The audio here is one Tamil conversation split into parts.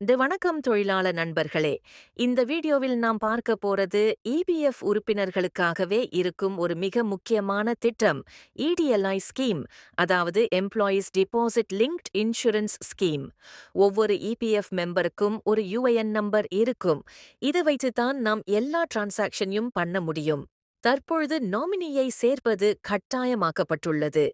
தி வணக்கம் தொழிலாள நண்பர்களே இந்த வீடியோவில் நாம் பார்க்க போறது இபிஎஃப் உறுப்பினர்களுக்காகவே இருக்கும் ஒரு மிக முக்கியமான திட்டம் இடிஎல்ஐ ஸ்கீம் அதாவது employees deposit linked insurance scheme ஒவ்வொரு இபிஎஃப் மெம்பருக்கும் ஒரு யுஏஎன் நம்பர் இருக்கும். இதை வைத்துதான் நாம் எல்லா டிரான்சாக்ஷனையும் பண்ண முடியும். தற்பொழுது நாமினியை சேர்ப்பது கட்டாயமாக்கப்பட்டுள்ளது.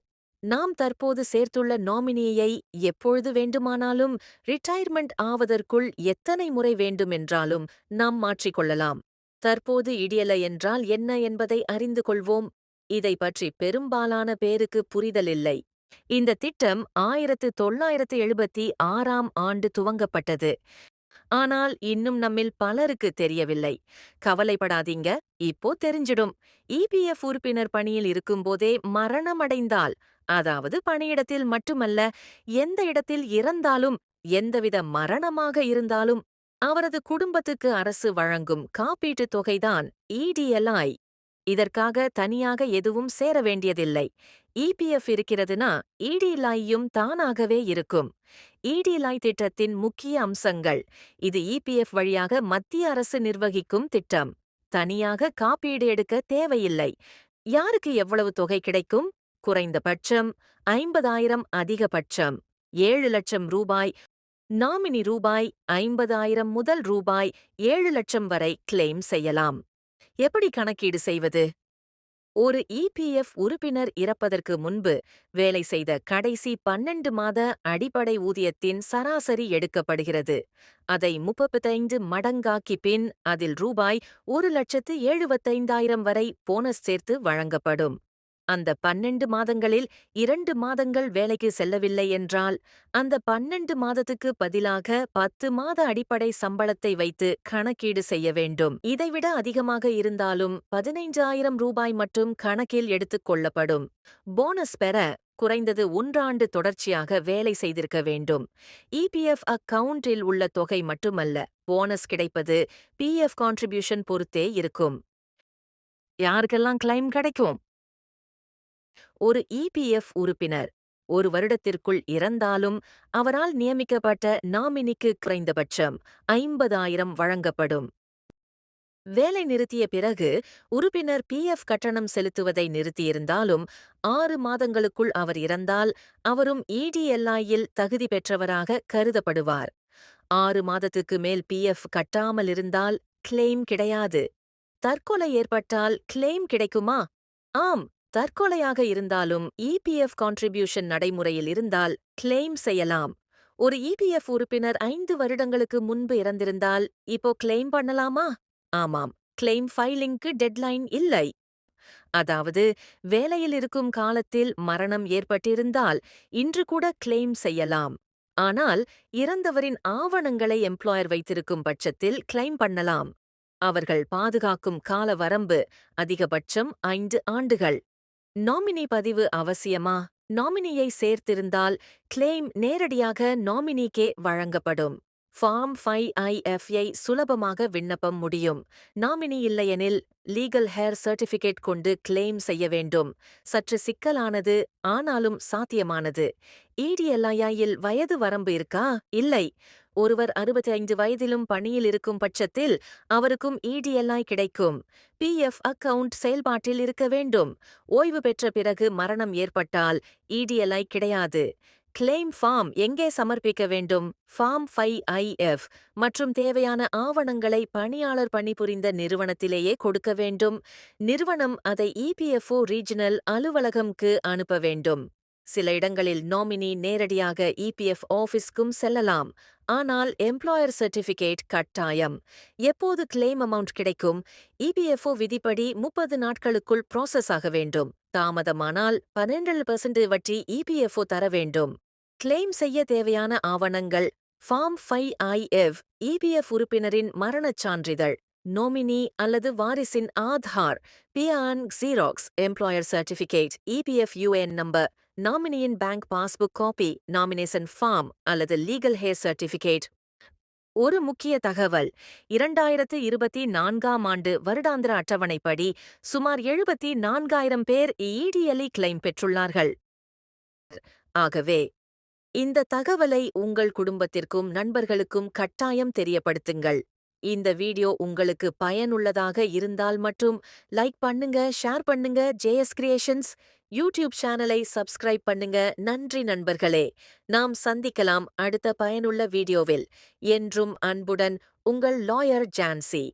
நாம் தற்போது சேர்த்துள்ள நாமினியை எப்பொழுது வேண்டுமானாலும் ரிட்டையர்மெண்ட் ஆவதற்குள் எத்தனை முறை வேண்டுமென்றாலும் நாம் மாற்றிக்கொள்ளலாம். தற்போது இடியலை என்றால் என்ன என்பதை அறிந்து கொள்வோம். இதை பற்றி பெரும்பாலான பேருக்கு புரிதலில்லை. இந்த திட்டம் ஆயிரத்து தொள்ளாயிரத்து எழுபத்தி ஆறாம் ஆண்டு துவங்கப்பட்டது. ஆனால் இன்னும் நம்மில் பலருக்கு தெரியவில்லை. கவலைப்படாதீங்க இப்போ தெரிஞ்சிடும். இபிஎஃப் உறுப்பினர் பணியில் இருக்கும்போதே மரணமடைந்தால் அதாவது பணியிடத்தில் மட்டுமல்ல எந்த இடத்தில் இறந்தாலும் எந்தவித மரணமாக இருந்தாலும் அவரது குடும்பத்துக்கு அரசு வழங்கும் காப்பீட்டுத் தொகைதான் இடிஎல்ஐ இதற்காக தனியாக எதுவும் சேர வேண்டியதில்லை. இபிஎஃப் இருக்கிறதுனா இடிஎல்ஐயும் தானாகவே இருக்கும். இடிஎல்ஐ திட்டத்தின் முக்கிய அம்சங்கள். இது இபிஎஃப் வழியாக மத்திய அரசு நிர்வகிக்கும் திட்டம். தனியாக காப்பீடு எடுக்க தேவையில்லை. யாருக்கு எவ்வளவு தொகை கிடைக்கும்? குறைந்தபட்சம் ஐம்பதாயிரம் அதிகபட்சம். ஏழு லட்சம் ரூபாய். நாமினி ரூபாய் ஐம்பதாயிரம் முதல் ரூபாய் ஏழு லட்சம் வரை கிளைம் செய்யலாம். எப்படி கணக்கீடு செய்வது? ஒரு இபிஎஃப் உறுப்பினர் இறப்பதற்கு முன்பு வேலை செய்த கடைசி பன்னெண்டு மாத அடிப்படை ஊதியத்தின் சராசரி எடுக்கப்படுகிறது. அதை முப்பத்தைந்து மடங்காக்கி பின் அதில் ரூபாய் ஒரு லட்சத்து எழுபத்தைந்தாயிரம் வரை போனஸ் சேர்த்து வழங்கப்படும். அந்த பன்னெண்டு மாதங்களில் இரண்டு மாதங்கள் வேலைக்கு செல்லவில்லை என்றால் அந்த பன்னெண்டு மாதத்துக்கு பதிலாக பத்து மாத அடிப்படை சம்பளத்தை வைத்து கணக்கீடு செய்ய வேண்டும். இதைவிட அதிகமாக இருந்தாலும் பதினைஞ்சாயிரம் ரூபாய் மட்டும் கணக்கில் எடுத்துக் கொள்ளப்படும். போனஸ் பெற குறைந்தது ஒன்றாண்டு தொடர்ச்சியாக வேலை செய்திருக்க வேண்டும். இபிஎஃப் அக்கவுண்டில் உள்ள தொகை மட்டுமல்ல போனஸ் கிடைப்பது பிஎஃப் கான்ட்ரிபியூஷன் பொறுத்தே இருக்கும். யாருக்கெல்லாம் கிளைம் கிடைக்கும்? ஒரு இபிஎஃப் உறுப்பினர். ஒரு வருடத்திற்குள் இறந்தாலும் அவரால் நியமிக்கப்பட்ட நாமினிக்கு குறைந்தபட்சம் ஐம்பதாயிரம் வழங்கப்படும். வேலை நிறுத்திய பிறகு உறுப்பினர் பிஎஃப் கட்டணம் செலுத்துவதை நிறுத்தியிருந்தாலும் ஆறு மாதங்களுக்குள் அவர் இறந்தால் அவரும் இடிஎல்ஐயில் தகுதி பெற்றவராக கருதப்படுவார். ஆறு மாதத்துக்கு மேல் பிஎஃப் கட்டாமல் இருந்தால் கிளெய்ம் கிடையாது. தற்கொலை ஏற்பட்டால் கிளெய்ம் கிடைக்குமா? ஆம் தற்கொலையாக இருந்தாலும் இபிஎஃப் கான்ட்ரிபியூஷன் நடைமுறையில் இருந்தால் கிளெய்ம் செய்யலாம். ஒரு இபிஎஃப் உறுப்பினர் ஐந்து வருடங்களுக்கு முன்பு இறந்திருந்தால் இப்போ கிளைம் பண்ணலாமா? ஆமாம் கிளைம் ஃபைலிங்க்கு டெட்லைன் இல்லை. அதாவது வேலையில் இருக்கும் காலத்தில் மரணம் ஏற்பட்டிருந்தால் இன்று கூட கிளெய்ம் செய்யலாம். ஆனால் இறந்தவரின் ஆவணங்களை எம்ப்ளாயர் வைத்திருக்கும் பட்சத்தில் கிளைம் பண்ணலாம். அவர்கள் பாதுகாக்கும் கால வரம்பு அதிகபட்சம் ஐந்து ஆண்டுகள். நாமினி பதிவு அவசியமா? நாமினியை சேர்த்திருந்தால் கிளெய்ம் நேரடியாக நாமினிக்கே வழங்கப்படும். ஃபார்ம் ஃபைவ் ஐஎஃப்ஐ சுலபமாக விண்ணப்பம் முடியும். நாமினி இல்லையெனில் லீகல் ஹேர் சர்டிஃபிகேட் கொண்டு கிளைம் செய்ய வேண்டும். சற்று சிக்கலானது ஆனாலும் சாத்தியமானது. இடிஎல்ஐயில் வயது வரம்பு இருக்கா? இல்லை. ஒருவர் அறுபத்தி ஐந்து வயதிலும் பணியில் இருக்கும் பட்சத்தில் அவருக்கும் இடிஎல்ஐ கிடைக்கும். பிஎஃப் அக்கவுண்ட் செயல்பாட்டில் இருக்க வேண்டும். ஓய்வு பெற்ற பிறகு மரணம் ஏற்பட்டால் இடிஎல்ஐ கிடையாது. கிளைம் ஃபார்ம் எங்கே சமர்ப்பிக்க வேண்டும்? ஃபார்ம் ஃபைவ் ஐஎஃப் மற்றும் தேவையான ஆவணங்களை பணியாளர் பணிபுரிந்த நிறுவனத்திலேயே கொடுக்க வேண்டும். நிறுவனம் அதை இபிஎஃப்ஓ ரீஜனல் அலுவலகம்க்கு அனுப்ப வேண்டும். சில இடங்களில் நாமினி நேரடியாக இபிஎஃப் ஆஃபீஸ்க்கும் செல்லலாம். ஆனால் எம்ப்ளாயர் சர்டிஃபிகேட் கட்டாயம். எப்போது கிளைம் அமௌண்ட் கிடைக்கும்? இபிஎஃப்ஓ விதிப்படி முப்பது நாட்களுக்குள் ப்ராசஸ் ஆக வேண்டும். தாமதமானால் பன்னெண்டு பர்சன்ட் வட்டி இபிஎஃப்ஓ தர வேண்டும். கிளைம் செய்ய தேவையான ஆவணங்கள் ஃபார்ம் ஃபைவ் ஐஎஃப் இபிஎஃப் உறுப்பினரின் மரணச் சான்றிதழ் நோமினி அல்லது வாரிசின் Aadhaar PAN xerox employer certificate EPF UAN number நாமினியின் bank passbook copy nomination form அல்லது லீகல் ஹேர் சர்டிஃபிகேட் ஒரு முக்கிய தகவல் இரண்டாயிரத்து இருபத்தி நான்காம் ஆண்டு வருடாந்திர அட்டவணைப்படி சுமார் எழுபத்தி நான்காயிரம் பேர் இடிஎல்இ கிளைம் பெற்றுள்ளார்கள். ஆகவே இந்த தகவலை உங்கள் குடும்பத்திற்கும் நண்பர்களுக்கும் கட்டாயம் தெரியப்படுத்துங்கள். இந்த வீடியோ உங்களுக்கு பயனுள்ளதாக இருந்தால் மட்டும் லைக் பண்ணுங்க ஷேர் பண்ணுங்க. ஜேஎஸ் கிரியேஷன்ஸ் யூடியூப் சேனலை சப்ஸ்கிரைப் பண்ணுங்க. நன்றி நண்பர்களே. நாம் சந்திக்கலாம் அடுத்த பயனுள்ள வீடியோவில். என்றும் அன்புடன் உங்கள் லாயர் ஜான்சி.